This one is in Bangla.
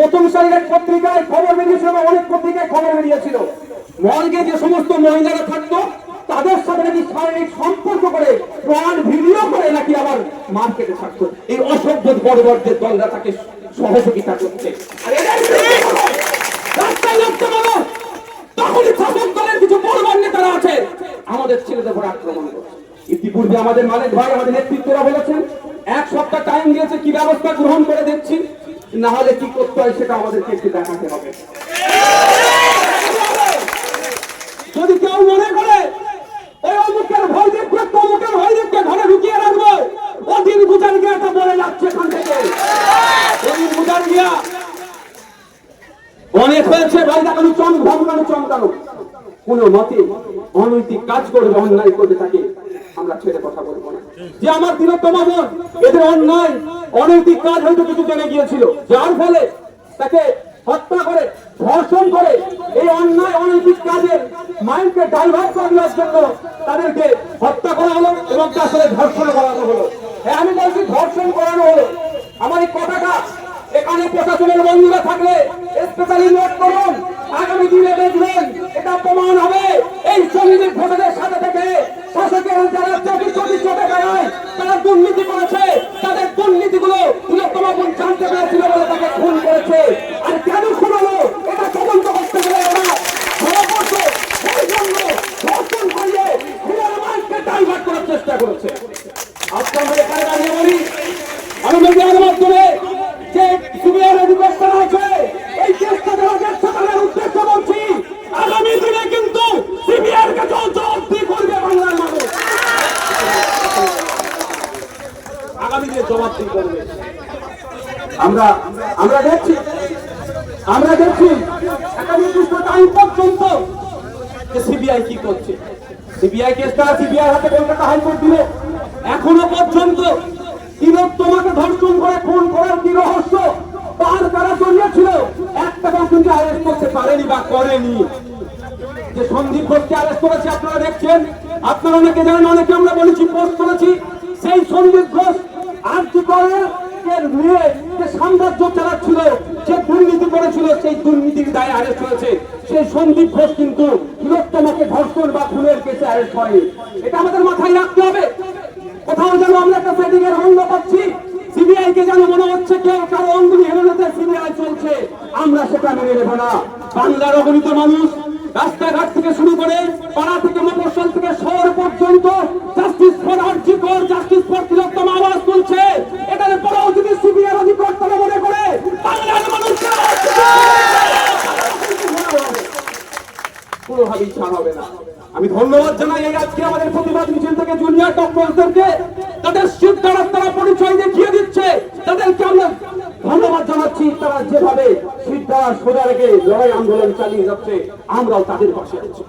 প্রথম সারির পত্রিকায় খবর বেরিয়েছিল বা অনেক পত্রিকায় খবর বেরিয়েছিল। মর্গে যে সমস্ত মহিলারা থাকতো, তাদের সাথে নাকি শারীরিক সম্পর্ক করে, প্রাণ ভিডিও করে নাকি আবার মার্কেটে থাকতো। এই অসভ্য বড়বড়দের দলরা তাকে সহযোগিতা করছে তখনই শাসক দলের কিছু বড় নেতারা আছে। আমাদের ছেলেদের উপর আক্রমণ করছে। ইতিপূর্বে আমাদের মালিক ভাই, আমাদের নেতৃত্বরা বলেছেন, এক সপ্তাহ টাইম দিয়েছে, কি ব্যবস্থা গ্রহণ করে দেখছি। না হলে কি করতে হয় সেটা আমাদেরকে একটু দেখাতে হবে। যদি কেউ মনে করে, ওই অমুকের ভয় দেখবে, তমুকের ভয় দেখবে, ঘরে ঢুকিয়ে রাখব ও দিন গুজার গিয়াটা বলে যাচ্ছে এখান থেকে। দিন গুজার গিয়া অনেক হয়েছে, ভাই দেখানো চম ভগবান চমকানো কোন মতে অনৈতিক কাজ করবে, অন্যায় করবে তাকে আমরা ছেড়ে কথা বলব না। যে আমার তিলোত্তম বোন, এদের অন্যায় অনৈতিক কাজ হয়তো কিছু জেনে গিয়েছিল যার ফলে তাকে হত্যা করে, ধর্ষণ করে এই অন্যায়, অনৈতিক কাজের মাইন্ডকে ডাইভার্ট করে দেওয়ার জন্য তাদেরকে হত্যা করা হলো এবং তার সাথে ধর্ষণ করানো হলো। হ্যাঁ আমি বলছি ধর্ষণ করানো হলো। আমার এই কথাটা এখানে প্রশাসনের বন্ধুরা থাকলে স্পেশালি নোট করুন। আগামী দিনে দেখবেন এটা প্রমাণ হবে। এই শহীদের ভোটারের সাথে থেকে শাসকের যারা চটি চটি চটে বেড়ায় তারা দুর্নীতি করেছে তাদের দুর্নীতিগুলো তিলোত্তম জানতে পেরেছিল বলে তাকে খুন করেছে। আর কেন খুন হলো? এটা তদন্ত করতে গেলে ওরা ভারতবর্ষ সেই জন্য ধর্ষণ করিয়ে খুনের মাইকে ডাইভার্ট করার চেষ্টা করেছে। আজকে আমরা এখানে দাঁড়িয়ে বলি আমি মিডিয়ার মাধ্যমে যে অধিকার করা আছে এই চেষ্টা দেওয়া যাচ্ছে তাদের উদ্দেশ্য বলছি, আগামী দিনে কিন্তু সিবিআই এর কাছে জবাবদি করবে বাংলার মানুষ। আগামী দিনে জবাবদি করবে। আমরা আমরা দেখছি আমরা দেখছি, একটা নির্দিষ্ট টাইম পর্যন্ত যে সিবিআই কি করছে। সিবিআই কেসটা সিবিআই হাতে কলকাতা হাইকোর্ট দিল। এখনও পর্যন্ত তোমাকে ধর্ষণ করে, খুন করার কি রহস্য? তার তারা জড়িয়েছিল? একটাও কিন্তু অ্যারেস্ট করতে পারেনি বা করেনি। যে সন্দীপ ঘোষকে অ্যারেস্ট করেছে, আপনারা দেখছেন? আপনারা অনেকে জানেন, অনেকে আমরা বলেছি পোস্ট করেছি সেই সন্দীপ ঘোষ আর্জি করে নিয়ে যে সাম্রাজ্য চালাচ্ছিল যে দুর্নীতি করেছিল সেই দুর্নীতির দায়ে অ্যারেস্ট হয়েছে। সেই সন্দীপ ঘোষ কিন্তু তিলোত্তমাকে ধর্ষণ বা খুনের কেসে অ্যারেস্ট হয়নি এটা আমাদের মাথায় রাখতে হবে। কোথাও যেন আমরা একটা সেটিং এর গন্ধ পাচ্ছি সিবিআই কে যেন মনে হচ্ছে কেউ কারও অঙ্গুলি হেলনাতে সিবিআই চলছে। আমরা সেটা মেনে নেব না। বাংলার অগণিত মানুষ রাস্তাঘাট থেকে শুরু করে পাড়া থেকে মফস্বল থেকে শহর পর্যন্ত জাস্টিস ফর আর্জি কর জাস্টিস ফর তিলোত্তম আওয়াজ তুলছে এটার পরেও যদি সিবিআই অধিকার তারা মনে করে বাংলার মানুষকে কোনোভাবেই ছাড় হবে না। আমি ধন্যবাদ জানাই এই আজকে আমাদের প্রতিবাদ মিছিল থেকে জুনিয়র ডক্টরদেরকে তাদের সিদ্ধারা তারা পরিচয় দেখিয়ে দিচ্ছে। তাদেরকে আমরা ধন্যবাদ জানাচ্ছি। তারা যেভাবে সিদ্ধারা সোজা রেখে লড়াই আন্দোলন চালিয়ে যাচ্ছে, আমরাও তাদের পাশে আছি।